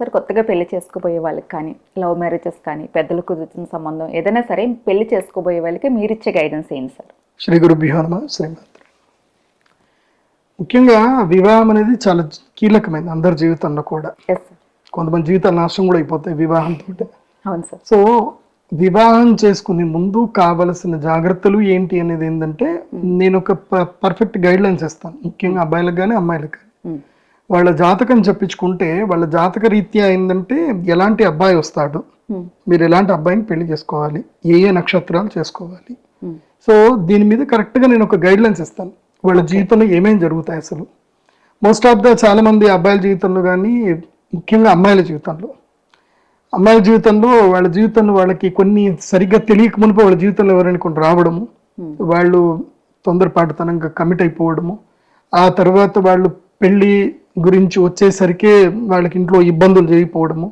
Sir కొత్తగా పెళ్ళి చేసుకోబోయే వాళ్ళకి కానీ లవ్ మ్యారేజెస్ కానీ పెద్దలు కుదురుతున్న సంబంధం ఏదైనా సరే పెళ్ళి చేసుకోబోయే వాళ్ళకి మీరు ఇచ్చే గైడెన్స్ ఏంటి సార్? శ్రీ శ్రీమాత్ర ముఖ్యంగా వివాహం అనేది చాలా కీలకమైనది అందరి జీవితంలో కూడా. కొంతమంది జీవితాలు నాశనం కూడా అయిపోతాయి వివాహంతో అవును సార్ సో వివాహం చేసుకునే ముందు కావలసిన జాగ్రత్తలు ఏంటి అనేది ఏంటంటే నేను ఒక పర్ఫెక్ట్ గైడ్ లైన్స్ ఇస్తాను. ముఖ్యంగా అబ్బాయిలకు కానీ అమ్మాయిలకు కానీ ఉమ్, వాళ్ళ జాతకం చెప్పించుకుంటే వాళ్ళ జాతక రీత్యా ఏంటంటే ఎలాంటి అబ్బాయి వస్తాడు మీరు ఎలాంటి అబ్బాయిని పెళ్ళి చేసుకోవాలి? ఏ ఏ నక్షత్రాలు చేసుకోవాలి? సో దీని మీద కరెక్ట్గా నేను ఒక గైడ్ లైన్స్ ఇస్తాను. వాళ్ళ జీవితంలో ఏమేమి జరుగుతాయి అసలు? మోస్ట్ ఆఫ్ ద చాలా మంది అబ్బాయిల జీవితంలో కానీ ముఖ్యంగా అమ్మాయిల జీవితంలో. అమ్మాయిల జీవితంలో వాళ్ళ జీవితంలో వాళ్ళకి కొన్ని సరిగ్గా తెలియక మునిపో వాళ్ళ జీవితంలో ఎవరైనా కొన్ని రావడము వాళ్ళు తొందరపాటుతనంగా కమిట్ అయిపోవడము ఆ తర్వాత వాళ్ళు పెళ్ళి గురించి వచ్చేసరికి వాళ్ళకి ఇంట్లో ఇబ్బందులు జరిగిపోవడము.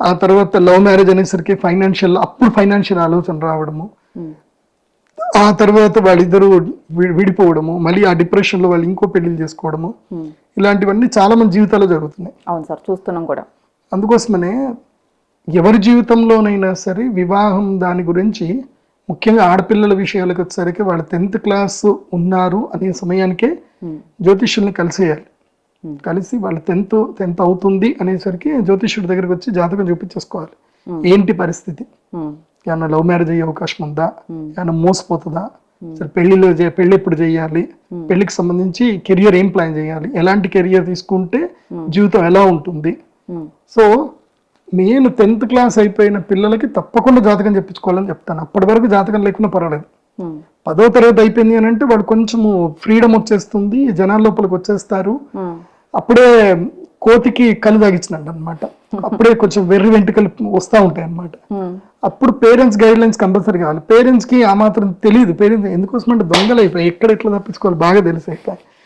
ఆ తర్వాత లవ్ మ్యారేజ్ అనేసరికి ఫైనాన్షియల్ అప్పుడు ఫైనాన్షియల్ ఆలోచన రావడము. ఆ తర్వాత వాళ్ళిద్దరూ విడిపోవడము. మళ్ళీ ఆ డిప్రెషన్లో వాళ్ళు ఇంకో పెళ్ళిళ్ళు చేసుకోవడము. ఇలాంటివన్నీ చాలా మంది జీవితాల్లో జరుగుతున్నాయి. అవును సార్ చూస్తున్నాం కూడా. అందుకోసమనే ఎవరి జీవితంలోనైనా సరే వివాహం దాని గురించి ముఖ్యంగా ఆడపిల్లల విషయాలకు వచ్చేసరికి వాళ్ళు టెన్త్ క్లాస్ ఉన్నారు అనే సమయానికే జ్యోతిష్యుల్ని కలిసేయాలి. కలిసి వాళ్ళు టెన్త్ టెన్త్ అవుతుంది అనేసరికి జ్యోతిష్యుడి దగ్గరికి వచ్చి జాతకం చూపించేసుకోవాలి. ఏంటి పరిస్థితి? ఏమన్నా లవ్ మ్యారేజ్ అయ్యే అవకాశం ఉందా. ఏమన్నా మోసపోతుందా? సరే పెళ్ళిలో పెళ్ళి ఎప్పుడు చేయాలి? పెళ్ళికి సంబంధించి కెరియర్ ఏం ప్లాన్ చేయాలి? ఎలాంటి కెరియర్ తీసుకుంటే జీవితం ఎలా ఉంటుంది? సో నేను టెన్త్ క్లాస్ అయిపోయిన పిల్లలకి తప్పకుండా జాతకం చెప్పించుకోవాలని చెప్తాను. అప్పటి వరకు జాతకం లేకుండా పర్వాలేదు. పదో తరగతి అయిపోయింది అని అంటే వాడు కొంచెము ఫ్రీడమ్ వచ్చేస్తుంది జనాల లోపలికి వచ్చేస్తారు. అప్పుడే కోతికి కళ్ళు తాగించినట్టు అనమాట అప్పుడే కొంచెం వెర్రి వెంట్రుకలు వస్తూ ఉంటాయి అన్నమాట. ఉమ్, అప్పుడు పేరెంట్స్ గైడ్ లైన్స్ కంపల్సరీ కావాలి. పేరెంట్స్కి ఆ మాత్రం తెలియదు పేరెంట్స్ ఎందుకోసం అంటే దొంగలు అయిపోయి ఎక్కడ ఎట్లా తప్పించుకోవాలి బాగా తెలిసి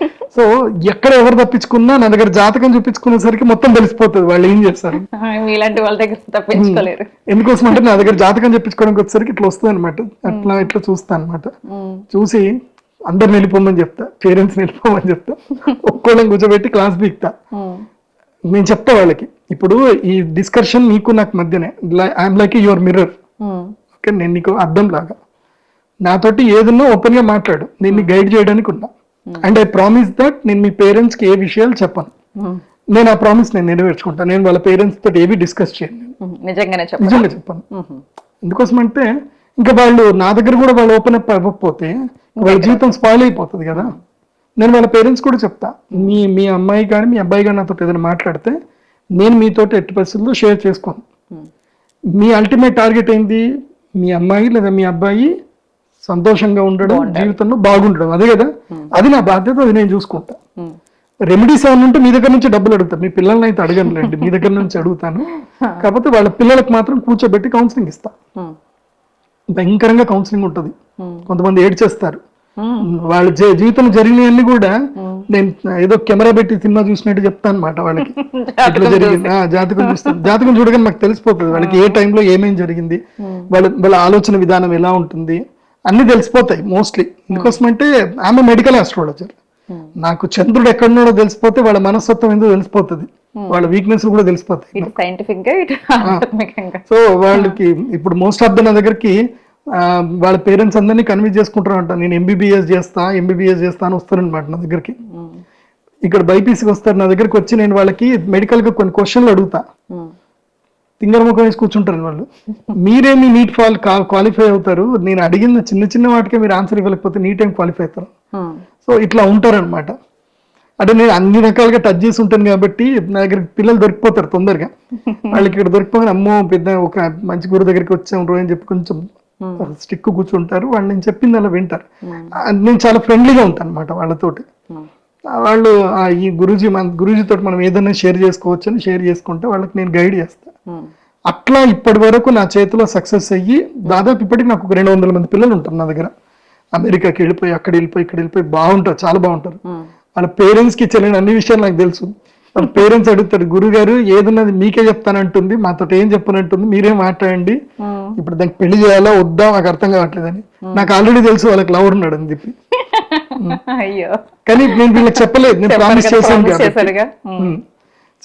సో ఎక్కడ ఎవరు తప్పించుకున్నా నా దగ్గర జాతకం చూపించుకునేసరికి మొత్తం తెలిసిపోతుంది వాళ్ళు ఏం చేస్తారు. మీలాంటి వాళ్ళ దగ్గర తప్పించుకోలేరు. ఎందుకోసం అంటే నా దగ్గర జాతకం చెప్పించుకోవడానికి వచ్చేసరికి ఇట్లా వస్తుంది అనమాట అట్లా ఇట్లా చూస్తా అనమాట చూసి అందరిని వెళ్ళిపోమని చెప్తా పేరెంట్స్ వెళ్ళిపోమని చెప్తా. ఒక్కోళ్ళని కూర్చోబెట్టి క్లాస్ బీక్తా నేను చెప్తా వాళ్ళకి ఇప్పుడు ఈ డిస్కషన్ నీకు నాకు మధ్యనే. I'm like your mirror okay నేను నీకు అర్థం లాగా. నాతోటి ఏదన్నా ఓపెన్గా మాట్లాడు. నేను గైడ్ చేయడానికి ఉన్నా. అండ్ ఐ ప్రామిస్ దట్ నేను మీ పేరెంట్స్కి ఏ విషయాలు చెప్పను. నేను ఆ ప్రామిస్ నేను నెరవేర్చుకుంటాను నేను వాళ్ళ పేరెంట్స్ తోటి ఏవి డిస్కస్ చేయను. నిజంగానే నిజంగా చెప్పాను. ఎందుకోసం అంటే ఇంకా వాళ్ళు నా దగ్గర కూడా వాళ్ళు ఓపెన్ అప్ అవ్వకపోతే వాళ్ళ జీవితం స్పాయిల్ అయిపోతుంది కదా. నేను వాళ్ళ పేరెంట్స్ కూడా చెప్తా. మీ మీ అమ్మాయి కానీ మీ అబ్బాయి కానీ నాతో ఏదైనా మాట్లాడితే నేను మీతోటి ఎట్టి పరిస్థితుల్లో షేర్ చేసుకోను. ఉమ్, మీ అల్టిమేట్ టార్గెట్ ఏంది? మీ అమ్మాయి లేదా మీ అబ్బాయి సంతోషంగా ఉండడం జీవితంలో బాగుండడం. అదే కదా? అది నా బాధ్యత అది నేను చూసుకుంటా. రెమెడీస్ ఏమైనా ఉంటే మీ దగ్గర నుంచి డబ్బులు అడుగుతా. మీ పిల్లల్ని అయితే అడగనులేండి మీ దగ్గర నుంచి అడుగుతాను. కాకపోతే వాళ్ళ పిల్లలకు మాత్రం కూర్చోబెట్టి కౌన్సిలింగ్ ఇస్తా. భయంకరంగా కౌన్సిలింగ్ ఉంటుంది. కొంతమంది ఏడ్చేస్తారు. వాళ్ళ జీవితం జరిగినవన్నీ కూడా నేను ఏదో కెమెరా పెట్టి సినిమా చూసినట్టు చెప్తాను అనమాట వాళ్ళకి ఇట్లా జరిగింది? జాతకం చూస్తాను. జాతకం చూడగానే మాకు తెలిసిపోతుంది. వాళ్ళకి ఏ టైంలో ఏమేం జరిగింది? వాళ్ళ వాళ్ళ ఆలోచన విధానం ఎలా ఉంటుంది? అన్ని తెలిసిపోతాయి మోస్ట్లీ. ఎందుకోసం అంటే ఆమె మెడికల్ ఆస్ట్రాలజర్. నాకు చంద్రుడు ఎక్కడున్నాడో తెలిసిపోతే వాళ్ళ మనస్తత్వం ఎందుకు తెలిసిపోతుంది. వాళ్ళ వీక్నెస్ కూడా తెలిసిపోతాయి. సో వాళ్ళకి ఇప్పుడు మోస్ట్ ఆఫ్ ద నా దగ్గరికి వాళ్ళ పేరెంట్స్ అందరినీ కన్విన్స్ చేసుకుంటారు అంట నేను ఎంబీబీఎస్ చేస్తా ఎంబీబీఎస్ చేస్తా అని వస్తారనమాట నా దగ్గరికి. ఇక్కడ బైపీసీకి వస్తారు నా దగ్గరికి వచ్చి నేను వాళ్ళకి మెడికల్గా కొన్ని క్వశ్చన్లు అడుగుతా. తింగర ముఖం వేసి కూర్చుంటారు వాళ్ళు. మీరేమి నీట్ ఫాల్ క్వాలిఫై అవుతారు? నేను అడిగిన చిన్న చిన్న వాటికే మీరు ఆన్సర్ ఇవ్వలేకపోతే నీట్ ఏం క్వాలిఫై అవుతారు? సో ఇట్లా ఉంటారన్నమాట. అంటే నేను అన్ని రకాలుగా టచ్ చేసి ఉంటాను కాబట్టి నా దగ్గర పిల్లలు దొరికిపోతారు తొందరగా. వాళ్ళకి ఇక్కడ దొరికిపోగానే అమ్మో పెద్ద ఒక మంచి గురు దగ్గరికి వచ్చాం రో అని చెప్పి కొంచెం స్టిక్ కూర్చుంటారు వాళ్ళు నేను చెప్పింది అలా వింటారు. నేను చాలా ఫ్రెండ్లీగా ఉంటాను అనమాట వాళ్ళతోటి వాళ్ళు ఆ, ఈ గురూజీ మన గురూజీ తోటి మనం ఏదైనా షేర్ చేసుకోవచ్చు అని షేర్ చేసుకుంటే వాళ్ళకి నేను గైడ్ చేస్తాను అట్లా ఇప్పటి వరకు నా చేతిలో సక్సెస్ అయ్యి దాదాపు ఇప్పటికి నాకు ఒక రెండు వందల మంది పిల్లలు ఉంటారు నా దగ్గర. అమెరికాకి వెళ్ళిపోయి అక్కడ వెళ్ళిపోయి ఇక్కడ వెళ్ళిపోయి బాగుంటారు చాలా బాగుంటారు. వాళ్ళ పేరెంట్స్కి చెల్లిన అన్ని విషయాలు నాకు తెలుసు. పేరెంట్స్ అడుగుతారు గురువు గారు ఏదన్నది మీకే చెప్తానంటుంది మాతో ఏం చెప్పనంటుంది మీరే మాట్లాడండి. ఇప్పుడు దానికి పెళ్ళి చేయాలా వద్దా నాకు అర్థం కావట్లేదని. నాకు ఆల్రెడీ తెలుసు వాళ్ళకి లవర్ ఉన్నాడు అని చెప్పి. అయ్యో. కానీ నేను వీళ్ళకి చెప్పలేదు నేను ప్రామిస్ చేశాను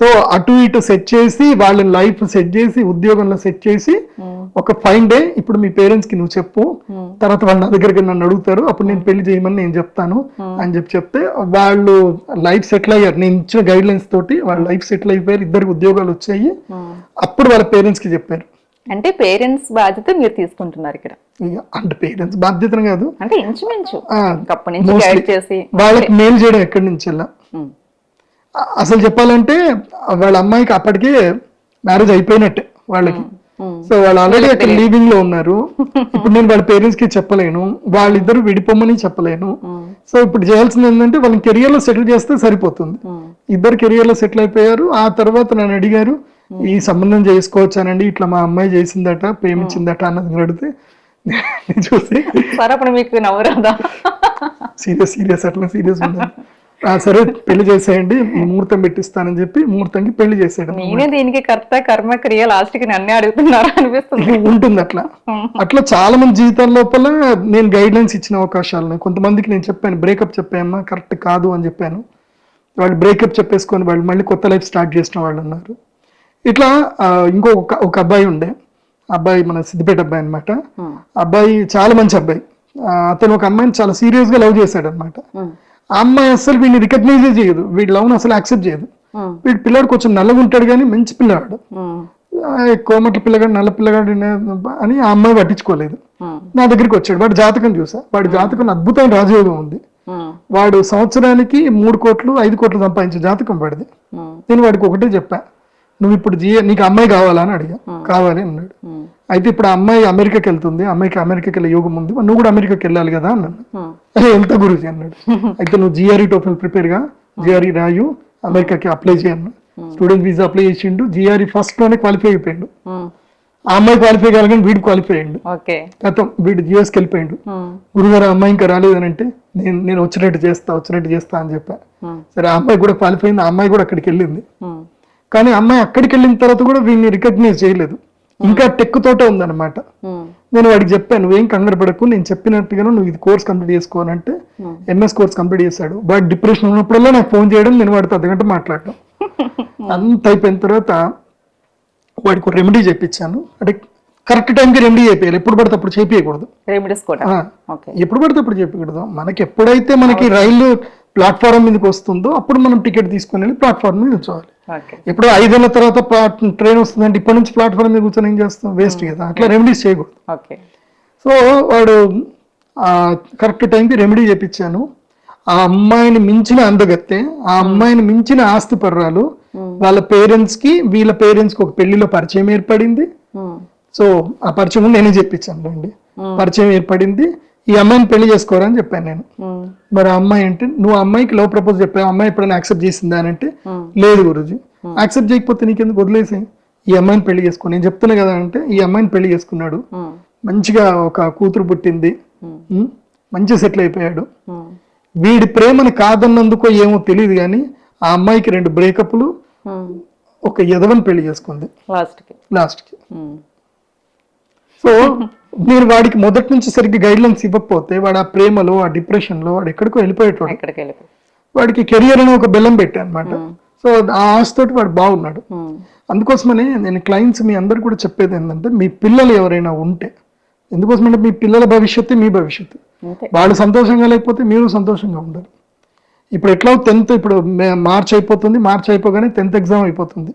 సో అటు ఇటు సెట్ చేసి వాళ్ళ లైఫ్ సెట్ చేసి ఉద్యోగంలో సెట్ చేసి ఒక ఫైన్ డే ఇప్పుడు మీ పేరెంట్స్కి నువ్వు చెప్పు. తర్వాత వాళ్ళ నా దగ్గరికి నన్ను అడుగుతారు. అప్పుడు నేను పెళ్ళి చేయమని నేను చెప్తాను అని చెప్పి చెప్తే వాళ్ళు లైఫ్ సెటిల్ అయ్యారు. నేను ఇచ్చిన గైడ్ లైన్స్ తోటి వాళ్ళ లైఫ్ సెటిల్ అయిపోయారు. ఇద్దరికి ఉద్యోగాలు వచ్చాయి. అప్పుడు వాళ్ళ పేరెంట్స్కి చెప్పారు. అంటే పేరెంట్స్ బాధ్యత మీరు తీసుకుంటున్నారు ఇక్కడ. ఇక అంటే పేరెంట్స్ బాధ్యతను కాదు. అంటే ఇంచుమించు. అప్పటి నుంచి mostly గైడ్ చేసి వాళ్ళకి మేలు చేయడం ఎక్కడి నుంచి వెళ్ళా? అసలు చెప్పాలంటే వాళ్ళ అమ్మాయికి అప్పటికే మ్యారేజ్ అయిపోయినట్టే వాళ్ళకి. సో వాళ్ళు ఆల్రెడీ అక్కడ లీవింగ్లో ఉన్నారు. ఇప్పుడు నేను వాళ్ళ పేరెంట్స్కి చెప్పలేను. వాళ్ళిద్దరు విడిపోమని చెప్పలేను. సో ఇప్పుడు చేయాల్సింది ఏంటంటే వాళ్ళని కెరియర్లో సెటిల్ చేస్తే సరిపోతుంది. ఇద్దరు కెరియర్లో సెటిల్ అయిపోయారు. ఆ తర్వాత నన్ను అడిగారు ఈ సంబంధం చేసుకోవచ్చానండి ఇట్లా మా అమ్మాయి చేసిందట ప్రేమించిందట అన్నది అడిగితే చూసి సార్ అప్పుడు మీకు నవ్వురాదా సీరియస్ సీరియస్ అట్లా సీరియస్ ఉండదు సరే పెళ్ళి చేసేయండి ముహూర్తం పెట్టిస్తానని చెప్పి ముహూర్తంకి పెళ్ళి చేసేయడం. నేనే దీనికి కర్త కర్మ క్రియ లాస్ట్కి నన్నే అడుగుతున్నారా అనిపిస్తుంది. ఉంటుంది అట్లా. అట్లా చాలా మంది జీవితాల లోపల నేను గైడ్ లైన్స్ ఇచ్చిన అవకాశాలు. ఉన్నాయి కొంతమందికి నేను చెప్పాను బ్రేకప్ చెప్పామా కరెక్ట్ కాదు అని చెప్పాను. వాళ్ళు బ్రేకప్ చెప్పేసుకొని వాళ్ళు మళ్ళీ కొత్త లైఫ్ స్టార్ట్ చేసిన వాళ్ళు ఉన్నారు. ఇట్లా ఇంకో ఒక అబ్బాయి ఉండే. అబ్బాయి మన సిద్దిపేట అబ్బాయి అనమాట అబ్బాయి చాలా మంచి అబ్బాయి. అతను ఒక అమ్మాయిని చాలా సీరియస్గా లవ్ చేశాడు అనమాట అమ్మాయి అసలు వీడిని రికగ్నైజ్ చేయదు. వీడి లవ్ అసలు యాక్సెప్ట్ చేయదు. వీడి పిల్లాడు కొంచెం నల్లగా ఉంటాడు కానీ మంచి ఆ, కోమట్ల పిల్లగాడు నల్ల పిల్లగాడు అని ఆ అమ్మాయి పట్టించుకోలేదు. నా దగ్గరికి వచ్చాడు. వాడి జాతకం చూసా. వాడి జాతకం అద్భుతమైన రాజయోగం ఉంది. వాడు సంవత్సరానికి మూడు కోట్లు ఐదు కోట్లు సంపాదించే జాతకం వాడిది. నేను వాడికి ఒకటే చెప్పా. నువ్వు ఇప్పుడు నీకు అమ్మాయి కావాలా అని అడిగా. కావాలి అన్నాడు. అయితే ఇప్పుడు ఆ అమ్మాయి అమెరికాకి వెళ్తుంది. అమ్మాయికి అమెరికాకి వెళ్ళే యోగం ఉంది. నువ్వు కూడా అమెరికాకి వెళ్ళాలి కదా అన్నాడు. వెళ్తా గురుజీ అన్నాడు. అయితే నువ్వు జిఆర్ఈ టోఫెల్ ప్రిపేర్గా జిఆర్ఈ రాయు అమెరికాకి అప్లై చేయను స్టూడెంట్ వీసా అప్లై చేసిండు. జిఆర్ఈ ఫస్ట్లోనే క్వాలిఫై అయిపోయిండు. ఆ. అమ్మాయి క్వాలిఫై కాగానే వీడు క్వాలిఫై అయ్యిండు. గతం వీడు జిఎస్కి వెళ్ళిపోయిండు. గురుగారు అమ్మాయి ఇంకా రాలేదని అంటే నేను నేను వచ్చినట్టు చేస్తా వచ్చినట్టు చేస్తా అని చెప్పా. సరే ఆ అమ్మాయి కూడా క్వాలిఫై అయింది. ఆ అమ్మాయి కూడా అక్కడికి వెళ్ళింది. కానీ అమ్మాయి అక్కడికి వెళ్ళిన తర్వాత కూడా వీడిని రికగ్నైజ్ చేయలేదు. ఇంకా టెక్ తోటే ఉందన్నమాట. నేను వాడికి చెప్పాను నువ్వేం కంగారు పడకు నేను చెప్పినట్టుగా నువ్వు ఇది కోర్స్ కంప్లీట్ చేసుకోవాలంటే. ఎంఎస్ కోర్స్ కంప్లీట్ చేశాడు. వాడు డిప్రెషన్ ఉన్నప్పుడల్లా నాకు ఫోన్ చేయడం నేను వాడితో అర్ధగంట మాట్లాడటం అంత అయిపోయిన తర్వాత వాడికి ఒక రెమెడీ చెప్పించాను అంటే కరెక్ట్ టైంకి రెమెడీ చేయాలి ఎప్పుడు పడితే అప్పుడు చేపించకూడదు ఎప్పుడు పడితే అప్పుడు చెప్పకూడదు మనకి ఎప్పుడైతే మనకి రైలు ప్లాట్ఫారం మీదకి వస్తుందో అప్పుడు మనం టికెట్ తీసుకొని వెళ్ళి ప్లాట్ఫామ్ మీద కూర్చోవాలి ఇప్పుడు ఐదేళ్ళ తర్వాత ట్రైన్ వస్తుందంటే ఇప్పటి నుంచి ప్లాట్ఫామ్ మీద కూర్చొని ఏం చేస్తాం? వేస్ట్ కదా. అట్లా రెమెడీస్ చేయకూడదు. ఓకే. సో వాడు కరెక్ట్ టైంకి రెమెడీ చేపించాను. ఆ అమ్మాయిని మించిన అందగత్తె ఆ అమ్మాయిని మించిన ఆస్తి పర్రాలు వాళ్ళ పేరెంట్స్కి వీళ్ళ పేరెంట్స్కి ఒక పెళ్ళిలో పరిచయం ఏర్పడింది. సో ఆ పరిచయం నేనే చెప్పించాను అండి పరిచయం ఏర్పడింది. ఈ అమ్మాయిని పెళ్ళి చేసుకోరని చెప్పాను నేను. మరి ఆ అమ్మాయి అంటే నువ్వు అమ్మాయికి లవ్ ప్రపోజ్ చెప్పావు అమ్మాయి ఎప్పుడైనా యాక్సెప్ట్ చేసిందా? అని అంటే లేదు గురుజీ. యాక్సెప్ట్ చేయకపోతే నీకెందుకు? వదిలేసి ఈ అమ్మాయిని పెళ్ళి చేసుకో. నేను చెప్తున్నా కదా అంటే ఈ అమ్మాయిని పెళ్ళి చేసుకున్నాడు. మంచిగా ఒక కూతురు పుట్టింది. మంచిగా సెటిల్ అయిపోయాడు. వీడి ప్రేమని కాదన్నందుకో ఏమో తెలియదు కానీ ఆ అమ్మాయికి రెండు బ్రేకప్లు ఒక యదవని పెళ్ళి చేసుకుంది. లాస్ట్కి ఉమ్, సో నేను వాడికి మొదటి నుంచి సరిగ్గా గైడ్ లైన్స్ ఇవ్వకపోతే వాడు ఆ ప్రేమలో ఆ డిప్రెషన్లో వాడు ఎక్కడికో వెళ్ళిపోయేటోడు. వాడికి కెరియర్ అని ఒక బెల్లం పెట్టాను అనమాట సో ఆ ఆశతోటి వాడు బాగున్నాడు. అందుకోసమని నేను క్లయింట్స్ మీ అందరు కూడా చెప్పేది ఏంటంటే మీ పిల్లలు ఎవరైనా ఉంటే ఎందుకోసమంటే మీ పిల్లల భవిష్యత్తు మీ భవిష్యత్తు. వాళ్ళు సంతోషంగా లేకపోతే మీరు సంతోషంగా ఉండరు. ఇప్పుడు ఎట్లా టెన్త్ ఇప్పుడు మార్చ్ అయిపోతుంది మార్చ్ అయిపోగానే టెన్త్ ఎగ్జామ్ అయిపోతుంది.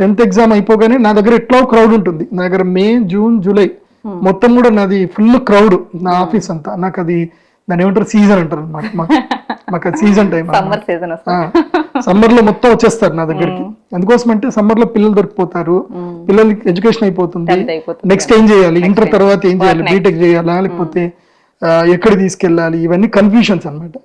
టెన్త్ ఎగ్జామ్ అయిపోగానే నా దగ్గర ఎట్లా క్రౌడ్ ఉంటుంది. నా దగ్గర మే జూన్ జూలై మొత్తం కూడా నాది ఫుల్ క్రౌడ్ నా ఆఫీస్ అంతా. నాకు అది దాని ఏమంటారు సీజన్ అంటారు అనమాట మాకు అది సీజన్ టైం సమ్మర్ సీజన్ సమ్మర్లో మొత్తం వచ్చేస్తారు నా దగ్గరికి. ఎందుకోసం అంటే సమ్మర్లో పిల్లలు దొరికిపోతారు. పిల్లలకి ఎడ్యుకేషన్ అయిపోతుంది. నెక్స్ట్ ఏం చేయాలి? ఇంటర్ తర్వాత ఏం చేయాలి? బీటెక్ చేయాలా? లేకపోతే ఎక్కడ తీసుకెళ్ళాలి? ఇవన్నీ కన్ఫ్యూషన్స్ అన్నమాట.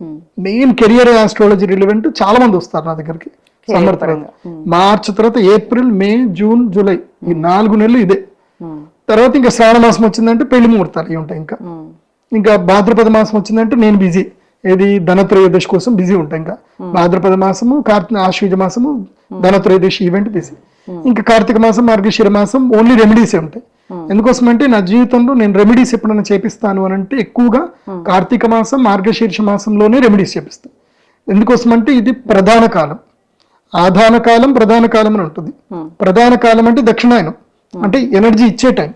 మెయిన్ కెరియర్ ఆస్ట్రాలజీ రిలవెంట్ చాలా మంది వస్తారు నా దగ్గరికి. సమ్మర్ తర్వాత. మార్చ్ తర్వాత ఏప్రిల్ మే జూన్ జూలై ఈ నాలుగు నెలలు ఇదే. ఉమ్, తర్వాత ఇంకా శ్రావణ మాసం వచ్చిందంటే పెళ్ళి ముహూర్తాలు ఇవి ఉంటాయి ఇంకా. ఇంకా భాద్రపద మాసం వచ్చిందంటే నేను బిజీ ఏది? ధనత్రయోదశి కోసం బిజీ ఉంటా ఇంకా. భాద్రపద మాసము కార్తీక ఆశ్వీజ మాసము ధనత్రయోదశి ఈవెంట్ బిజీ ఇంకా కార్తీక మాసం మార్గశిర మాసం ఓన్లీ రెమెడీసే ఉంటాయి. ఎందుకోసం అంటే నా జీవితంలో నేను రెమెడీస్ ఎప్పుడైనా చేపిస్తాను అని అంటే ఎక్కువగా కార్తీక మాసం మార్గశీర్ష మాసంలోనే రెమెడీస్ చేపిస్తాను. ఎందుకోసం అంటే ఇది ప్రధాన కాలం. ఆధాన కాలం ప్రధాన కాలం అని ఉంటుంది. ప్రధాన కాలం అంటే దక్షిణాయనం. అంటే ఎనర్జీ ఇచ్చే టైం.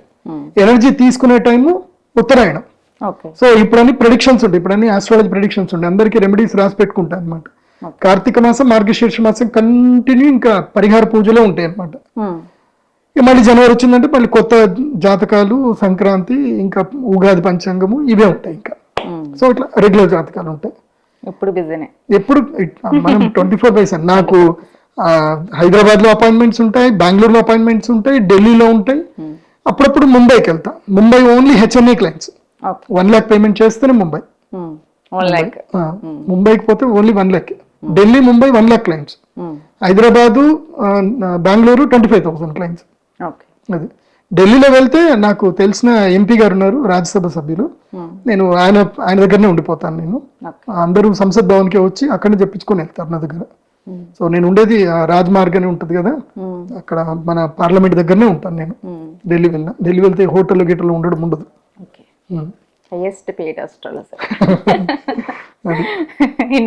ఎనర్జీ తీసుకునే టైము ఉత్తరాయణం. సో ఇప్పుడు అన్ని ప్రెడిక్షన్స్ ఉంటాయి. ఇప్పుడు అన్ని ఆస్ట్రాలజీ ప్రెడిక్షన్స్ ఉంటాయి. అందరికీ రెమెడీస్ రాసి పెట్టుకుంటాను అనమాట కార్తీక మాసం మార్గశీర్ష మాసం కంటిన్యూ ఇంకా పరిహార పూజలే ఉంటాయి అనమాట మళ్ళీ జనవరి వచ్చిందంటే మళ్ళీ కొత్త జాతకాలు సంక్రాంతి ఇంకా ఉగాది పంచాంగము ఇవే ఉంటాయి ఇంకా. సో ఇట్లా రెగ్యులర్ జాతకాలు ఉంటాయి. ఇప్పుడు బిజీనే. ఎప్పుడు మనం ట్వంటీ ఫోర్ బై సెవెన్. నాకు హైదరాబాద్లో అపాయింట్మెంట్స్ ఉంటాయి బెంగళూరులో అపాయింట్మెంట్స్ ఉంటాయి ఢిల్లీలో ఉంటాయి. అప్పుడప్పుడు ముంబైకి వెళ్తా. Mumbai only HNA clients one lakh payment చేస్తేనే ముంబై. ముంబైకి పోతే only one lakh Delhi Mumbai one lakh clients Hyderabad Bengaluru twenty five thousand clients okay అది. ఢిల్లీలో వెళ్తే నాకు తెలిసిన ఎంపీ గారు ఉన్నారు రాజ్యసభ సభ్యులు. నేను ఆయన ఆయన దగ్గరనే ఉండిపోతాను నేను. అందరూ సంసద్ భవన్కి వచ్చి అక్కడనే చెప్పించుకొని వెళ్తారు నా దగ్గర. సో నేను ఉండేది ఆ రాజ్మార్గ్ అని ఉంటుంది కదా. అక్కడ మన పార్లమెంట్ దగ్గరనే ఉంటాను నేను. ఢిల్లీ వెళ్ళిన ఢిల్లీ వెళ్తే హోటల్ గిటల్ ఉండడం ఉండదు. హైయెస్ట్ పెయిడ్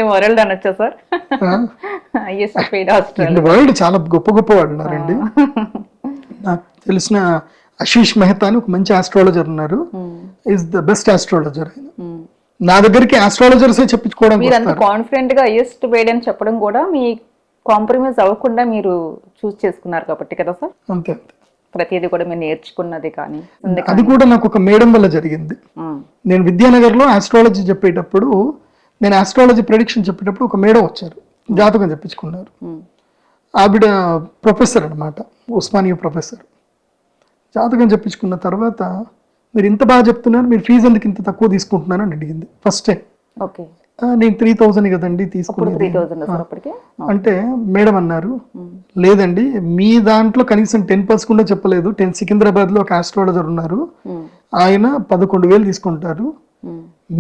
వరల్డ్ అనొచ్చా సార్? హైయెస్ట్ పెయిడ్ వరల్డ్ చాలా గొప్ప గొప్ప వాళ్ళు ఉన్నారండి నాకు తెలిసిన ఆశీష్ మెహతా అని ఒక మంచి ఆస్ట్రాలజర్ ఉన్నారు. ఈజ్ ద బెస్ట్ ఆస్ట్రాలజర్ ఆయన. నా దగ్గరికి ఆస్ట్రాలజర్సే చెప్పించుకోవడం మీరు అంత కాన్ఫిడెంట్గా హైయెస్ట్ పెయిడ్ అని చెప్పడం కూడా మీ కాంప్రమైజ్ అవ్వకుండా మీరు చూస్ చేసుకున్నారు కాబట్టి కదా సార్? అంతే అంతే. ప్రతిదీ కూడా మీరు నేర్చుకున్నది కానీ అది కూడా నాకు ఒక మేడం వల్ల జరిగింది. ఉమ్, నేను విద్యానగర్లో ఆస్ట్రాలజీ చెప్పేటప్పుడు నేను ఆస్ట్రాలజీ ప్రెడిక్షన్ చెప్పేటప్పుడు ఒక మేడం వచ్చారు. జాతకం చెప్పించుకున్నారు. ఆవిడ ప్రొఫెసర్ అన్నమాట ఉస్మానియా ప్రొఫెసర్. జాతకం చెప్పించుకున్న తర్వాత మీరు ఇంత బాగా చెప్తున్నారు మీరు ఫీజు ఎందుకు ఇంత తక్కువ తీసుకుంటున్నారు అని అడిగింది. First time okay. నేను త్రీ థౌజండ్ కదండి అప్పటికి? అంటే మేడం అన్నారు లేదండి మీ దాంట్లో కనీసం టెన్ పర్సెంట్ కూడా చెప్పలేదు. టెన్ సికింద్రాబాద్లో ఒక ఆస్ట్రాలజర్ ఉన్నారు. ఆయన పదకొండు వేలు తీసుకుంటారు.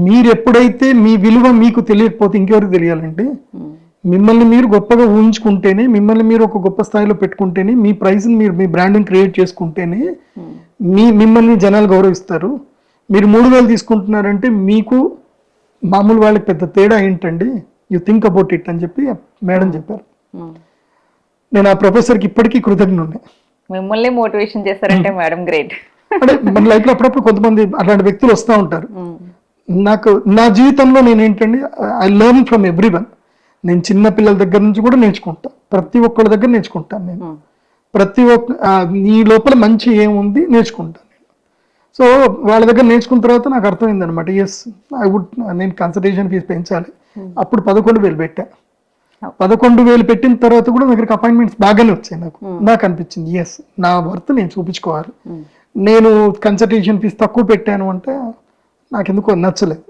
మీరు ఎప్పుడైతే మీ విలువ మీకు తెలియకపోతే ఇంకెవరికి తెలియాలంటే ఉమ్, మిమ్మల్ని మీరు గొప్పగా ఊహించుకుంటేనే మిమ్మల్ని మీరు ఒక గొప్ప స్థాయిలో పెట్టుకుంటేనే మీ ప్రైస్ని మీరు మీ బ్రాండ్ని క్రియేట్ చేసుకుంటేనే ఉమ్, మీ మిమ్మల్ని జనాలు గౌరవిస్తారు. మీరు మూడు వేలు తీసుకుంటున్నారంటే మీకు మామూలు వాళ్ళకి పెద్ద తేడా ఏంటండి? యూ థింక్ అబౌట్ ఇట్ అని చెప్పి మేడం చెప్పారు. ఉమ్. నేను ఆ ప్రొఫెసర్కి ఇప్పటికీ కృతజ్ఞుడిని మిమ్మల్ని మోటివేషన్ చేస్తారంటే మేడం గ్రేట్. అంటే మన లైఫ్లో అప్పుడప్పుడు కొంతమంది అలాంటి వ్యక్తులు వస్తూ ఉంటారు. నాకు నా జీవితంలో నేను ఏంటండి I learn from everyone నేను చిన్న పిల్లల దగ్గర నుంచి కూడా నేర్చుకుంటా. ప్రతి ఒక్కళ్ళ దగ్గర నేర్చుకుంటాను నేను. ప్రతి ఒక్క నీ లోపల మంచి ఏముంది నేర్చుకుంటాను నేను. సో వాళ్ళ దగ్గర నేర్చుకున్న తర్వాత నాకు అర్థమైంది అనమాట ఎస్ ఐ వుడ్ నేను కన్సల్టేషన్ ఫీజు పెంచాలి. అప్పుడు పదకొండు వేలు పెట్టా. పదకొండు వేలు పెట్టిన తర్వాత కూడా దగ్గరికి అపాయింట్మెంట్స్ బాగానే వచ్చాయి నాకు. నాకు అనిపించింది ఎస్ నా వర్త్ నేను చూపించుకోవాలి. నేను కన్సల్టేషన్ ఫీజు తక్కువ పెట్టాను అంటే నాకు ఎందుకో నచ్చలేదు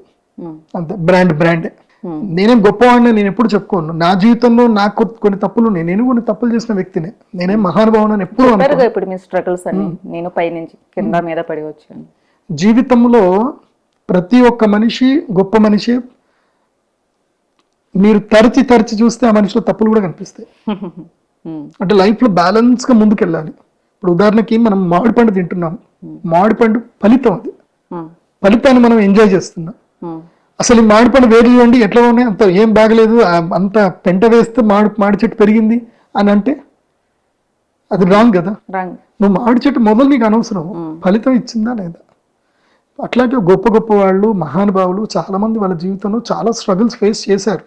అంతే బ్రాండ్ బ్రాండే నేనేం గొప్పవాడిని నేను ఎప్పుడు చెప్పుకోను. నా జీవితంలో నాకు కొన్ని తప్పులు ఉన్నాయి. నేను కొన్ని తప్పులు చేసిన వ్యక్తినే. నేనేం మహానుభావుని ఎప్పుడు అనుకోను. చెప్పారుగా ఇప్పుడు మీ స్ట్రగుల్స్ అన్ని. నేను పై నుంచి కింద మీద పడి వచ్చాను. జీవితంలో ప్రతి ఒక్క మనిషి గొప్ప మనిషి మీరు తరచి తరచి చూస్తే ఆ మనిషిలో తప్పులు కూడా కనిపిస్తాయి. అంటే లైఫ్లో బ్యాలెన్స్గా ముందుకెళ్ళాలి. ఇప్పుడు ఉదాహరణకి మనం మామిడి పండు తింటున్నాం. మామిడి పండు ఫలితం అది. ఫలితాన్ని మనం ఎంజాయ్ చేస్తున్నాం. అసలు ఈ మామిడి పండు వేరు చూడండి ఎట్లా ఉన్నాయి అంత ఏం బాగలేదు. అంత పెంట వేస్తే మామిడి మామిడి చెట్టు పెరిగింది అని అంటే అది రాంగ్ కదా. నువ్వు మామిడి చెట్టు మొదలు నీకు అనవసరం. ఫలితం ఇచ్చిందా లేదా? అట్లాగే గొప్ప గొప్ప వాళ్ళు మహానుభావులు చాలా మంది వాళ్ళ జీవితంలో చాలా స్ట్రగుల్స్ ఫేస్ చేశారు.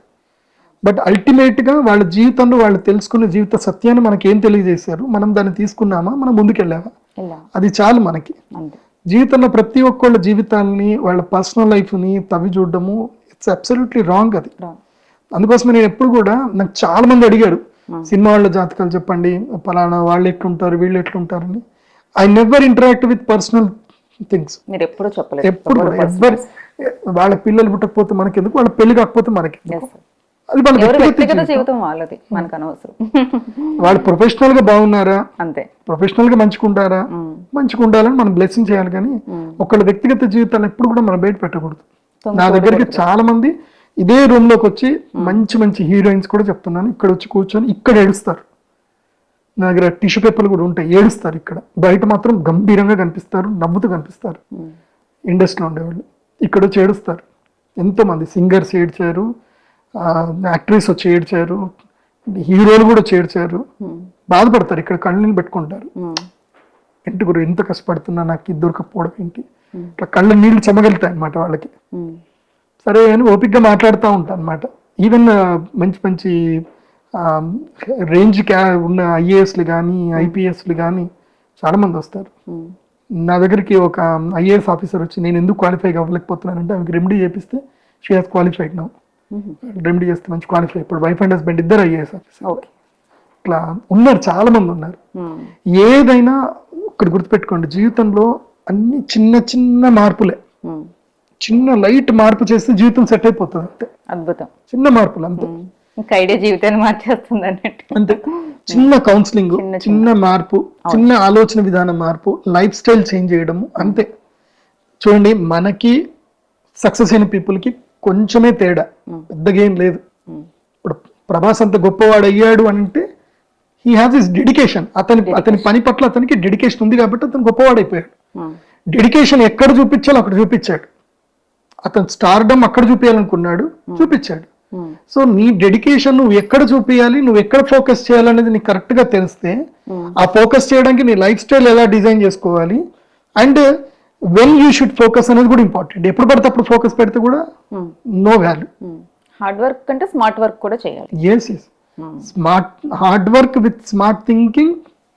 బట్ అల్టిమేట్గా వాళ్ళ జీవితంలో వాళ్ళు తెలుసుకున్న జీవిత సత్యాన్ని మనకి ఏం తెలియజేశారు? మనం దాన్ని తీసుకున్నామా? మనం ముందుకెళ్ళామా? అది చాలు మనకి. అంతే. జీవితంలో ప్రతి ఒక్కళ్ళ జీవితాలని వాళ్ళ పర్సనల్ లైఫ్ని తవ్వి చూడడము ఇట్స్ అబ్సల్యూట్లీ రాంగ్ అది. రాంగ్ అందుకోసమే నేను ఎప్పుడు కూడా నాకు చాలా మంది అడిగారు సినిమా వాళ్ళ జాతకాలు చెప్పండి పలానా వాళ్ళు ఎట్లుంటారు వీళ్ళు ఎట్లుంటారని. I never interact with personal things మీరు ఎప్పుడు చెప్పలేదు. ఎప్పుడు కూడా ఎవ్వరు వాళ్ళ పిల్లలు పుట్టకపోతే మనకెందుకు వాళ్ళ పెళ్ళి కాకపోతే sir. అది వాళ్ళ ఎవరి వ్యక్తిగత. జీవితం. వాళ్ళది మనకు అనవసరం. వాళ్ళు ప్రొఫెషనల్గా బాగున్నారా? అంతే. ప్రొఫెషనల్గా మంచుకుంటారా? ఉమ్, మంచిగా ఉండాలని మనం బ్లెస్సింగ్ చేయాలి కానీ. ఒకళ్ళ వ్యక్తిగత జీవితాలు ఎప్పుడు కూడా మనం బయట పెట్టకూడదు. నా దగ్గరికి చాలా మంది ఇదే రూమ్లోకి వచ్చి మంచి మంచి హీరోయిన్స్ కూడా చెప్తున్నాను. ఇక్కడ వచ్చి కూర్చొని ఇక్కడ ఏడుస్తారు. నా దగ్గర టిష్యూ పేపర్లు కూడా ఉంటాయి. ఏడుస్తారు ఇక్కడ. బయట మాత్రం గంభీరంగా కనిపిస్తారు. నవ్వుతూ కనిపిస్తారు. ఇండస్ట్రీలో ఉండేవాళ్ళు. ఇక్కడ వచ్చి ఏడుస్తారు. ఎంతో మంది సింగర్స్ ఏడ్చారు. యాక్ట్రెస్ వచ్చి ఏడ్చారు. హీరోలు కూడా చేర్చారు బాధపడతారు. ఇక్కడ కళ్ళు నీళ్ళు పెట్టుకుంటారు ఇంటి గురు ఎంత కష్టపడుతున్నా నాకు ఇది దొరకపోవడం ఏంటి? ఇట్లా కళ్ళ నీళ్ళు చెమగలుగుతాయి అనమాట వాళ్ళకి. సరే అని ఓపిక్గా మాట్లాడుతూ ఉంటాను అనమాట ఈవెన్ మంచి మంచి రేంజ్ క్యా ఉన్న ఐఏఎస్లు కానీ ఐపీఎస్లు కానీ చాలా మంది వస్తారు. నా దగ్గరికి ఒక ఐఏఎస్ ఆఫీసర్ వచ్చి నేను ఎందుకు క్వాలిఫై అవ్వలేకపోతున్నానంటే ఆమెకి రెమెడీ చేపిస్తే she has qualified now remedy చేస్తే మంచి క్వాలిఫై ఇప్పుడు వైఫ్ అండ్ హస్బెండ్ ఇద్దరు ఐఏఎస్ ఆఫీసర్ ఓకే. ఇట్లా ఉన్నారు చాలా మంది ఉన్నారు ఏదైనా ఒకటి గుర్తుపెట్టుకోండి జీవితంలో అన్ని చిన్న చిన్న మార్పులే. చిన్న లైట్ మార్పు చేస్తే జీవితం సెట్ అయిపోతుంది అంతే. అద్భుతం. చిన్న మార్పులు అంతే. ఐడియా జీవితాన్ని మార్చేస్తుంది అన్నట్టు. అంతే. చిన్న కౌన్సిలింగ్ చిన్న మార్పు చిన్న ఆలోచన విధానం మార్పు లైఫ్ స్టైల్ చేంజ్ చేయడము అంతే. చూడండి మనకి సక్సెస్ అయిన people కి కొంచెమే తేడా. పెద్దగా ఏం లేదు. ఇప్పుడు ప్రభాస్ అంత గొప్పవాడు అయ్యాడు అంటే హీ హాజ్ ఇస్ డెడికేషన్ అతని అతని పని పట్ల అతనికి డెడికేషన్ ఉంది కాబట్టి అతను గొప్పవాడు అయిపోయాడు డెడికేషన్ ఎక్కడ చూపించాలో అక్కడ చూపించాడు. అతను స్టార్డమ్ అక్కడ చూపించాలనుకున్నాడు చూపించాడు. సో నీ డెడికేషన్ నువ్వు ఎక్కడ చూపించాలి నువ్వు ఎక్కడ ఫోకస్ చేయాలనేది నీకు కరెక్ట్గా తెలిస్తే ఆ. ఫోకస్ చేయడానికి నీ లైఫ్ స్టైల్ ఎలా డిజైన్ చేసుకోవాలి and when you should focus అనేది కూడా ఇంపార్టెంట్ ఎప్పుడు పడితే అప్పుడు ఫోకస్ పెడితే కూడా నో వాల్యూ హార్డ్ వర్క్ కంటే స్మార్ట్ వర్క్ కూడా చేయాలి. Yes yes smart hard work with smart thinking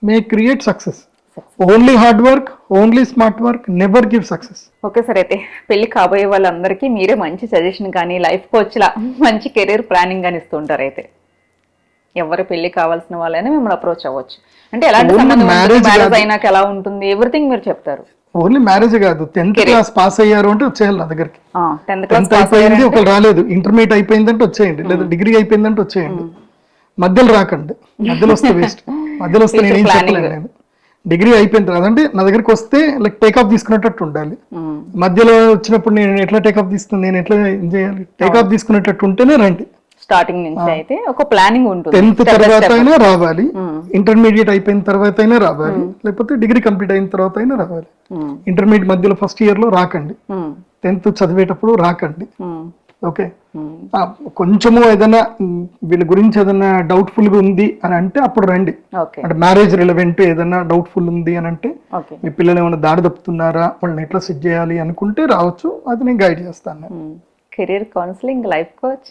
may create success. Only hard work only smart work never give success. Okay sir అయితే పెళ్ళి కాబోయే వాళ్ళందరికీ మీరే మంచి సజెషన్ కానీ లైఫ్ కోచ్ లా మంచి కెరీర్ ప్లానింగ్ కానీ ఇస్తుంటారు అయితే. ఎవరు పెళ్ళి కావాల్సిన వాళ్ళైనా మిమ్మల్ని అప్రోచ్ అవ్వచ్చు. అంటే ఎలాంటి మ్యారేజ్. అయినాక ఎలా ఉంటుంది? ఎవ్రీథింగ్ మీరు చెప్తారు. ఓన్లీ మ్యారేజ్ కాదు. టెన్త్ క్లాస్ పాస్ అయ్యారు అంటే వచ్చేయాలి నా దగ్గరికి. టెన్త్ అయిపోయింది ఒకరు రాలేదు. ఇంటర్మీడియట్ అయిపోయిందంటే వచ్చేయండి. లేదా డిగ్రీ అయిపోయిందంటే వచ్చేయండి. మధ్యలో రాకండి. మధ్యలో వస్తే వేస్ట్ మధ్యలో వస్తే నేను ఏం చెప్పలేను నేను. డిగ్రీ అయిపోయిన తర్వాత అంటే నా దగ్గరికి వస్తే లైక్ టేక్ ఆఫ్ తీసుకునేటట్టు ఉండాలి. మధ్యలో వచ్చినప్పుడు నేను ఎట్లా టేక్ ఆఫ్ తీసుకుని నేను ఎట్లా ఏం చేయాలి? టేక్ ఆఫ్ తీసుకునేటట్టు ఉంటేనే రండి. స్టార్టింగ్ నుంచి అయితే ఒక ప్లానింగ్ ఉంటుంది. టెన్త్ తర్వాత. అయినా రావాలి. ఇంటర్మీడియట్ అయిపోయిన తర్వాత అయినా రావాలి. లేకపోతే డిగ్రీ కంప్లీట్ అయిన తర్వాత అయినా రావాలి. ఇంటర్మీడియట్ మధ్యలో ఫస్ట్ ఇయర్లో రాకండి. టెన్త్ చదివేటప్పుడు రాకండి. ఓకే కొంచెము ఏదైనా వీళ్ళ గురించి ఏదైనా డౌట్ఫుల్గా ఉంది అని అంటే అప్పుడు రండి. అంటే మ్యారేజ్ రిలవెంట్ ఏదైనా డౌట్ఫుల్ ఉంది అని అంటే మీ పిల్లలు ఏమైనా దారి తప్పుతున్నారా వాళ్ళని ఎట్లా సెట్ చేయాలి అనుకుంటే రావచ్చు అది నేను గైడ్ చేస్తాను. Career counselling life coach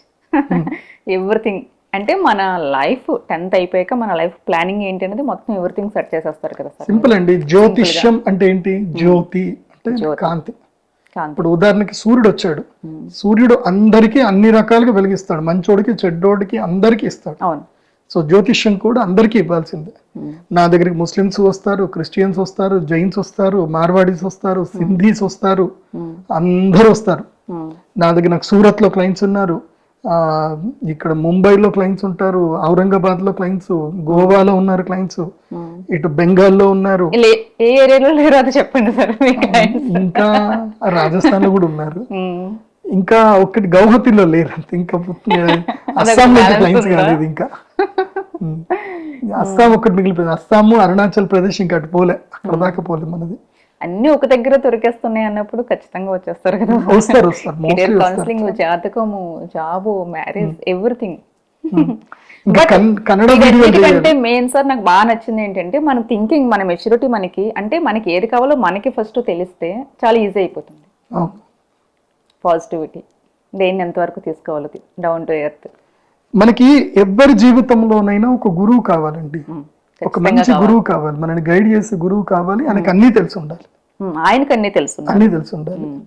everything అంటే మన లైఫ్ టెన్త్ అయిపోయాక మన లైఫ్ ప్లానింగ్ ఏంటి అనేది మొత్తం ఎవ్రీథింగ్ సెట్ చేసేస్తారు కదా సార్. సింపుల్ అండి. జ్యోతిష్యం అంటే ఏంటి? జ్యోతి అంటే కాంతి. ఇప్పుడు ఉదాహరణకి సూర్యుడు వచ్చాడు. సూర్యుడు అందరికీ అన్ని రకాలుగా వెలిగిస్తాడు. మంచోడికి చెడ్డోడికి అందరికీ ఇస్తాడు. సో జ్యోతిష్యం కూడా అందరికీ ఇవ్వాల్సిందే. నా దగ్గరికి ముస్లిమ్స్ వస్తారు క్రిస్టియన్స్ వస్తారు జైన్స్ వస్తారు మార్వాడీస్ వస్తారు సింధీస్ వస్తారు. అందరూ వస్తారు. నా దగ్గర నాకు సూరత్లో క్లయింట్స్ ఉన్నారు. ఇక్కడ ముంబైలో క్లయింట్స్ ఉంటారు ఔరంగాబాద్లో క్లయింట్స్ గోవాలో ఉన్నారు క్లయింట్స్ ఉమ్. ఇటు బెంగాల్లో ఉన్నారు. ఏ ఏరియాలో లేరు అది చెప్పండి సార్. ఇంకా రాజస్థాన్లో కూడా ఉన్నారు. ఉమ్, ఇంకా ఒకటి గౌహతిలో లేరు ఇంకా అస్సాం క్లయింట్స్ కాలేదు ఇంకా. ఉమ్. అస్సాం ఒకటి మిగిలిపోయింది. అస్సాము అరుణాచల్ ప్రదేశ్ ఇంకా అటు పోలే అక్కడ దాకా పోలే మనది. అన్ని ఒక దగ్గర దొరికేస్తున్నాయి అన్నప్పుడు ఖచ్చితంగా వచ్చేస్తారు కదా. వస్తారు కెరీర్ కౌన్సిలింగ్ జాతకము జాబు మ్యారేజ్ ఎవ్రీథింగ్ ఎందుకంటే మెయిన్ సార్ నాకు బాగా నచ్చింది ఏంటంటే మన థింకింగ్ మన మెచ్యూరిటీ మనకి అంటే మనకి ఏది కావాలో మనకి ఫస్ట్ తెలిస్తే చాలా ఈజీ అయిపోతుంది. పాజిటివిటీ దేన్ని ఎంతవరకు తీసుకోవాలి డౌన్ టు ఎర్త్ మనకి ఎవరి జీవితంలోనైనా ఒక గురువు కావాలండి. ఒక మంచి గురువు కావాలి మనని గైడ్ చేసే గురువు కావాలి ఆయనకి అన్నీ తెలిసి ఉండాలి. ఆయనకు అన్ని తెలుసు అన్నీ తెలిసి ఉండాలి.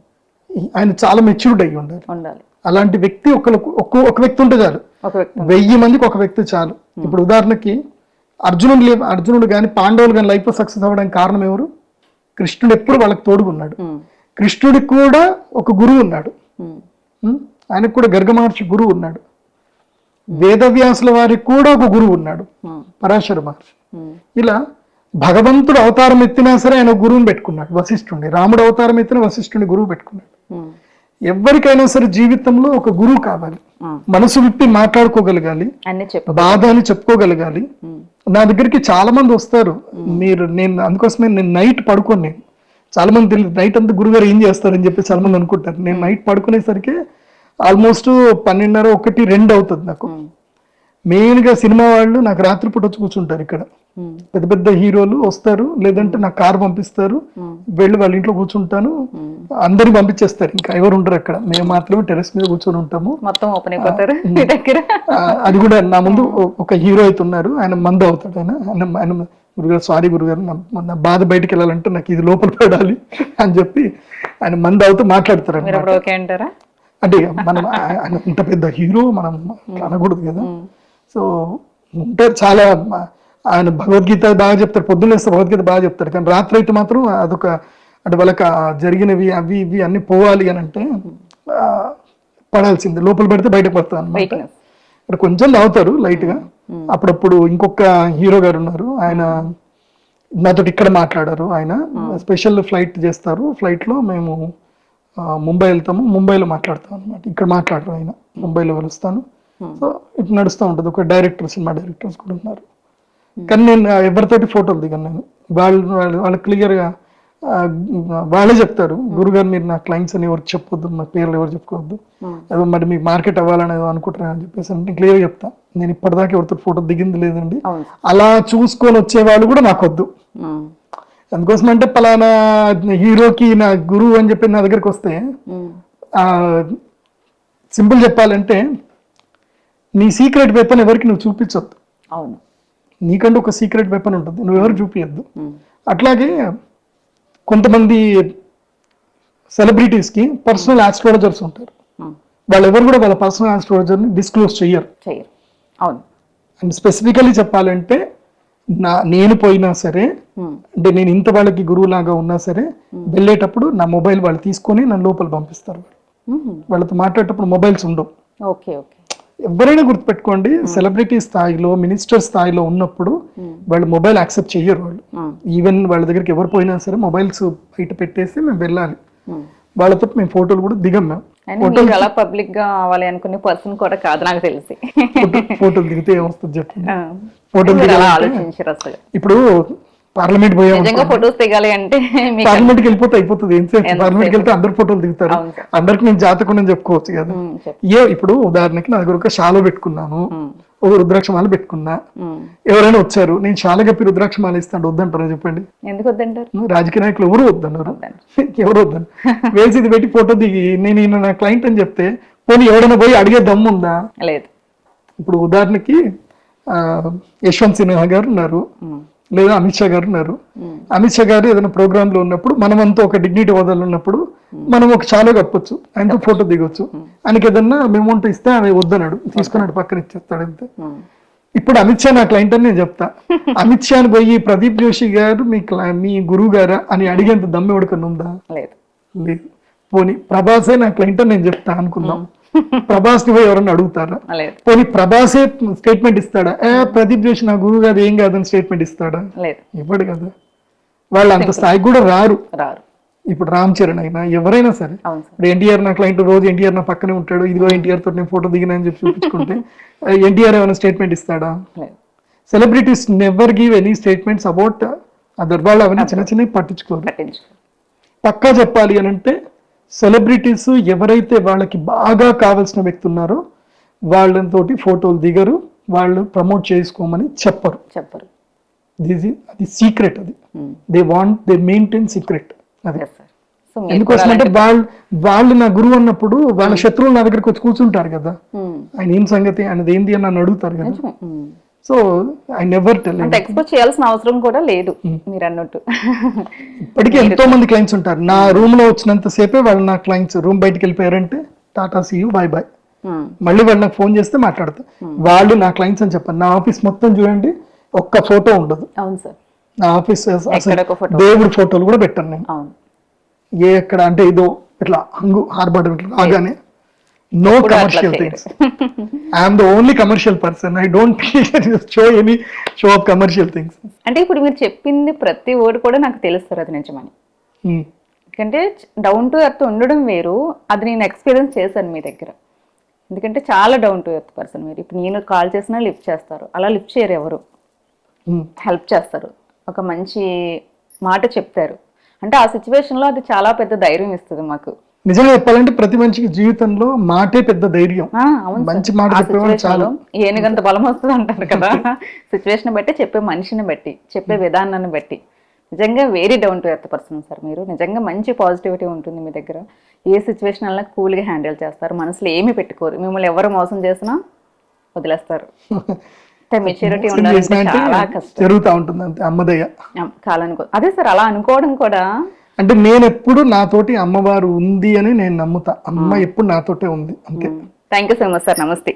ఆయన చాలా మెచ్యూర్డ్ అయ్యి ఉండాలి. ఉండాలి. అలాంటి వ్యక్తి ఒకరికి ఒక్క ఒక వ్యక్తి ఉంటే చాలు. వెయ్యి మందికి ఒక వ్యక్తి చాలు. ఇప్పుడు ఉదాహరణకి అర్జునుడు లే- అర్జునుడు కానీ పాండవులు కానీ లైఫ్ సక్సెస్ అవ్వడానికి కారణం ఎవరు? కృష్ణుడు ఎప్పుడు వాళ్ళకి తోడుగున్నాడు ఉమ్, కృష్ణుడికి కూడా ఒక గురువు ఉన్నాడు? ఆయనకు కూడా గర్గ మహర్షి గురువు ఉన్నాడు. వేదవ్యాసుల వారికి కూడా ఒక గురువు ఉన్నాడు. పరాశర మహర్షి. ఇలా భగవంతుడు అవతారం ఎత్తినా సరే ఆయన గురువుని పెట్టుకున్నాడు వశిష్ఠుడిని రాముడు అవతారం ఎత్తిన వశిష్ఠుని గురువు పెట్టుకున్నాడు. ఎవరికైనా సరే జీవితంలో ఒక గురువు కావాలి. మనసు విప్పి మాట్లాడుకోగలగాలి. బాధ అని చెప్పుకోగలగాలి. నా దగ్గరికి చాలా మంది వస్తారు మీరు నేను అందుకోసమే నేను నైట్ పడుకోను నేను. చాలా మంది తెలియదు నైట్ అంతా గురుగారు ఏం చేస్తారని చెప్పి చాలా మంది అనుకుంటారు. నేను నైట్ పడుకునేసరికి ఆల్మోస్ట్ పన్నెండున్నర ఒకటి రెండు అవుతుంది నాకు. మెయిన్గా సినిమా వాళ్ళు నాకు రాత్రిపూట వచ్చి కూర్చుంటారు ఇక్కడ. పెద్ద పెద్ద హీరోలు వస్తారు. లేదంటే నాకు కార్ పంపిస్తారు. వెళ్ళి వాళ్ళ ఇంట్లో కూర్చుంటాను. అందరిని పంపించేస్తారు. ఇంకా ఎవరు ఉండరు అక్కడ. మేము మాత్రమే టెరెస్ మీద కూర్చొని ఉంటాము. మొత్తం ఓపెన్ అయిపోతారు మీ దగ్గర. అది కూడా నా ముందు ఒక హీరో అయితే ఉన్నారు. ఆయన మందు అవుతాడు ఆయన. ఆయన గురుగారు సారీ గురుగారు నా- నా బాధ బయటికి వెళ్ళాలంటే నాకు ఇది లోపల పడాలి అని చెప్పి ఆయన మందు అవుతూ మాట్లాడతారు అంటే మనం ఆయన ఇంత పెద్ద హీరో మనం అనకూడదు కదా. సో ఉంటారు చాలా ఆయన భగవద్గీత బాగా చెప్తారు పొద్దున్న వేస్తే భగవద్గీత బాగా చెప్తారు కానీ రాత్రి అయితే మాత్రం అదొక అంటే వాళ్ళకి జరిగినవి అవి ఇవి అన్ని పోవాలి అని అంటే పడాల్సిందే. లోపల పెడితే బయటకు పడుతుంది అనమాట ఇక్కడ కొంచెం తాగుతారు లైట్గా అప్పుడప్పుడు ఇంకొక హీరో గారు ఉన్నారు. ఆయన నాతో ఇక్కడ మాట్లాడారు ఆయన. స్పెషల్ ఫ్లైట్ చేస్తారు. ఫ్లైట్లో మేము ముంబై వెళ్తాము. ముంబైలో మాట్లాడతాం అనమాట ఇక్కడ మాట్లాడరు ఆయన. ముంబైలో వెలుస్తాను సో ఇటు నడుస్తూ ఉంటుంది. ఒక డైరెక్టర్ సినిమా డైరెక్టర్స్ కూడా ఉన్నారు. కానీ నేను ఎవరితోటి ఫోటోలు దిగాను నేను. వాళ్ళు వాళ్ళు వాళ్ళు క్లియర్గా వాళ్ళే చెప్తారు. గురుగారు మీరు నా క్లయింట్స్ అని ఎవరికి చెప్పొద్దు నా పేర్లు ఎవరు చెప్పుకోవద్దు. ఏదో మరి మీకు మార్కెట్ అవ్వాలని ఏదో అనుకుంటారా అని చెప్పేసి అంటే క్లియర్గా చెప్తా. నేను ఇప్పటిదాకా ఎవరితో ఫోటో దిగింది లేదండి. అలా చూసుకొని వచ్చే వాళ్ళు కూడా నాకు వద్దు. ఉమ్, అందుకోసం అంటే పలానా హీరోకి నా గురువు అని చెప్పి నా దగ్గరికి వస్తే ఉమ్, సింపుల్ చెప్పాలంటే నీ సీక్రెట్ వెపన్ ఎవరికి నువ్వు చూపించొద్దు. అవును. నీకంటూ ఒక సీక్రెట్ వెపన్ ఉంటుంది. నువ్వు ఎవరు చూపించద్దు అట్లాగే కొంతమంది సెలబ్రిటీస్కి పర్సనల్ ఆస్ట్రాలజర్స్ ఉంటారు. వాళ్ళు ఎవరు కూడా వాళ్ళ పర్సనల్ ఆస్ట్రాలజర్ని డిస్క్లోజ్ చెయ్యరు. చెయ్యరు. అవును. అండ్ స్పెసిఫికలీ చెప్పాలంటే నా నేను పోయినా సరే అంటే నేను ఇంత వాళ్ళకి గురువులాగా ఉన్నా సరే వెళ్ళేటప్పుడు నా మొబైల్ వాళ్ళు తీసుకొని నన్ను లోపల పంపిస్తారు. వాళ్ళతో మాట్లాడేటప్పుడు మొబైల్స్ ఉండవు. Okay okay. ఎవరైనా గుర్తుపెట్టుకోండి సెలబ్రిటీ స్థాయిలో మినిస్టర్ స్థాయిలో ఉన్నప్పుడు వాళ్ళు మొబైల్ యాక్సెప్ట్ చెయ్యరు వాళ్ళు. ఈవెన్ వాళ్ళ దగ్గరికి ఎవరు పోయినా సరే మొబైల్స్ బయట పెట్టేసి మేము వెళ్ళాలి. వాళ్ళతో మేము ఫోటోలు కూడా దిగం మేము. అలా పబ్లిక్గా అవ్వాలి అనుకునే పర్సన్ కూడా కాదు నాకు తెలిసి. ఫోటో- ఫోటోలు దిగితే ఏమొస్తుంది చెప్పండి. ఫోటోలు ఇప్పుడు పార్లమెంట్ పోయాం నిజంగా ఫొటోస్ దిగాలి అంటే పార్లమెంట్కి వెళ్ళిపోతే అయిపోతుంది. ఏం సేపు పార్లమెంట్కి వెళ్తే అందరు ఫోటోలు దిగుతారు. అందరికి నేను జాతకుండా చెప్పుకోవచ్చు కదా. ఏ ఇప్పుడు ఉదాహరణకి నా దగ్గర ఒక షాలో పెట్టుకున్నాను. ఒక రుద్రాక్ష మాల పెట్టుకున్నా. ఎవరైనా వచ్చారు నేను షాల కప్పి రుద్రాక్ష మాల ఇస్తాను వద్దంటారా చెప్పండి? ఎందుకు వద్దంటారు? రాజకీయ నాయకులు ఎవరు వద్దన్నారు. ఎవరు వద్దని వేసి ఇది పెట్టి ఫోటో దిగి నేను నా క్లయింట్ అని చెప్తే పోనీ ఎవరైనా పోయి అడిగే దమ్ము ఉందా? లేదు. ఇప్పుడు ఉదాహరణకి ఆ, యశ్వంత్ సిన్హా గారు ఉన్నారు. లేదా అమిత్ షా గారు ఉన్నారు. అమిత్ షా గారు ఏదైనా ప్రోగ్రామ్లో ఉన్నప్పుడు మనమంతా ఒక డిగ్నిటీ హోదాలో ఉన్నప్పుడు మనం ఒక చాలో కప్పొచ్చు ఆయనతో ఫోటో దిగొచ్చు. ఆయనకి ఏదన్నా అమౌంట్ ఇస్తే ఆయన వద్దన్నాడు తీసుకున్నాడు పక్కన ఇచ్చేస్తాడు అంతే. ఇప్పుడు అమిత్ షా నా క్లయింట్ అని నేను చెప్తా. అమిత్ షాని పోయి ప్రదీప్ జోషి గారు మీ క్ల- మీ గురువు గారా అని అడిగేంత దమ్ము ఎవడికన్నా ఉందా? లేదు. లేదు. పోనీ ప్రభాసే నా క్లయింట్ అని నేను చెప్తా అనుకుందాం. ప్రభాస్ని పోయి ఎవరన్నా అడుగుతారా? పోనీ ప్రభాసే స్టేట్మెంట్ ఇస్తాడా? ఏ ప్రదీప్ జోషి నా గురువు గారు ఏం కాదని స్టేట్మెంట్ ఇస్తాడా? ఇవ్వడు కదా. వాళ్ళు అంత స్థాయికి కూడా రారు. రారు. ఇప్పుడు రామ్ చరణ్ అయినా ఎవరైనా సరే. ఇప్పుడు ఎన్టీఆర్ నా క్లయింట్ రోజు ఎన్టీఆర్ నా పక్కనే ఉంటాడు. ఇదిగో ఎన్టీఆర్ తోటి నేను ఫోటో దిగినా అని చెప్పి చూపించుకుంటే ఎన్టీఆర్ ఏమైనా స్టేట్మెంట్ ఇస్తాడా? Celebrities never give any statements about other వాళ్ళు అవన్నీ చిన్న చిన్నవి పట్టించుకోరు. పట్టించు పక్కా చెప్పాలి అని అంటే సెలబ్రిటీస్ ఎవరైతే వాళ్ళకి బాగా కావాల్సిన వ్యక్తి ఉన్నారో వాళ్ళతోటి ఫోటోలు దిగరు వాళ్ళు ప్రమోట్ చేసుకోమని చెప్పరు. చెప్పరు. దిస్ అది సీక్రెట్ అది. They want they maintain secret అది. ఎందుకోసం అంటే వాళ్ళు వాళ్ళు నా గురువు అన్నప్పుడు వాళ్ళ శత్రువులు నా దగ్గరికి వచ్చి కూర్చుంటారు కదా. ఉమ్, ఆయన ఏం సంగతి ఆయనది ఏంది అని నన్ను అడుగుతారు కదా. సో ఐ నెవర్ టెల్ అంత ఎక్స్పోజ్ చేయాల్సిన అవసరం కూడా లేదు మీరు అన్నట్టు ఇప్పటికీ ఎంతో మంది క్లయింట్స్ ఉంటారు. నా రూమ్లో వచ్చినంత సేపే వాళ్ళు నా క్లయింట్స్ రూమ్ బయటికి వెళ్ళిపోయారంటే tata see you bye bye um, మళ్ళీ వాళ్ళు నాకు ఫోన్ చేస్తే మాట్లాడతా. వాళ్ళు నా క్లయింట్స్ అని చెప్పాను నా ఆఫీస్ మొత్తం చూడండి ఒక్క ఫోటో ఉండదు. అవును సార్. నా ఆఫీస్ దేవుడి ఫోటోలు కూడా పెట్టాను నేను. ఏ ఎక్కడ అంటే ఇదో ఇట్లా హంగు హార్బర్డ్ ఇట్లా రాగానే no commercial. Things I'm the only commercial person I don't show any show off commercial things అంటే ఇప్పుడు మీరు చెప్పింది ప్రతి వర్డ్ కూడా నాకు తెలుస్తారు అది నిజమని. ఎందుకంటే డౌన్ టు ఎర్త్ ఉండడం వేరు. అది నేను ఎక్స్పీరియన్స్ చేశాను మీ దగ్గర. ఎందుకంటే చాలా డౌన్ టు ఎర్త్ పర్సన్ మీరు. ఇప్పుడు నేను కాల్ చేసినా లిఫ్ట్ చేస్తారు. అలా లిఫ్ట్ చేయరు ఎవరు. హెల్ప్ చేస్తారు. ఒక మంచి మాట చెప్తారు. అంటే ఆ సిచ్యువేషన్లో అది చాలా పెద్ద ధైర్యం ఇస్తుంది మాకు. నిజంగా చెప్పాలంటే ప్రతి మనిషికి జీవితంలో మాటే పెద్ద ధైర్యం. మంచి మాట చెప్పేవాడు చాలు. ఏనుగంత బలం వస్తుంది అంటారు కదా. సిచ్యువేషన్ బట్టి చెప్పే మనిషిని బట్టి చెప్పే విధానాన్ని బట్టి. నిజంగా very down to earth person sir మీరు. నిజంగా మంచి పాజిటివిటీ ఉంటుంది మీ దగ్గర. ఏ సిచ్యువేషన్ అలా కూల్గా హ్యాండిల్ చేస్తారు. మనసులో ఏమి పెట్టుకోరు. మిమ్మల్ని ఎవరు మోసం చేసినా వదిలేస్తారు. మెచ్యూరిటీ ఉండాలంటే చాలా కష్టం. జరుగుతూ ఉంటుంది అంతే అమ్మదయ్య కాలనుకో అదే సార్ అలా అనుకోవడం కూడా అంటే నేను ఎప్పుడు నాతోటి అమ్మవారు ఉంది అని నేను నమ్ముతా. అమ్మ ఎప్పుడు నాతోటే ఉంది. అంతే. Thank you so much sir నమస్తే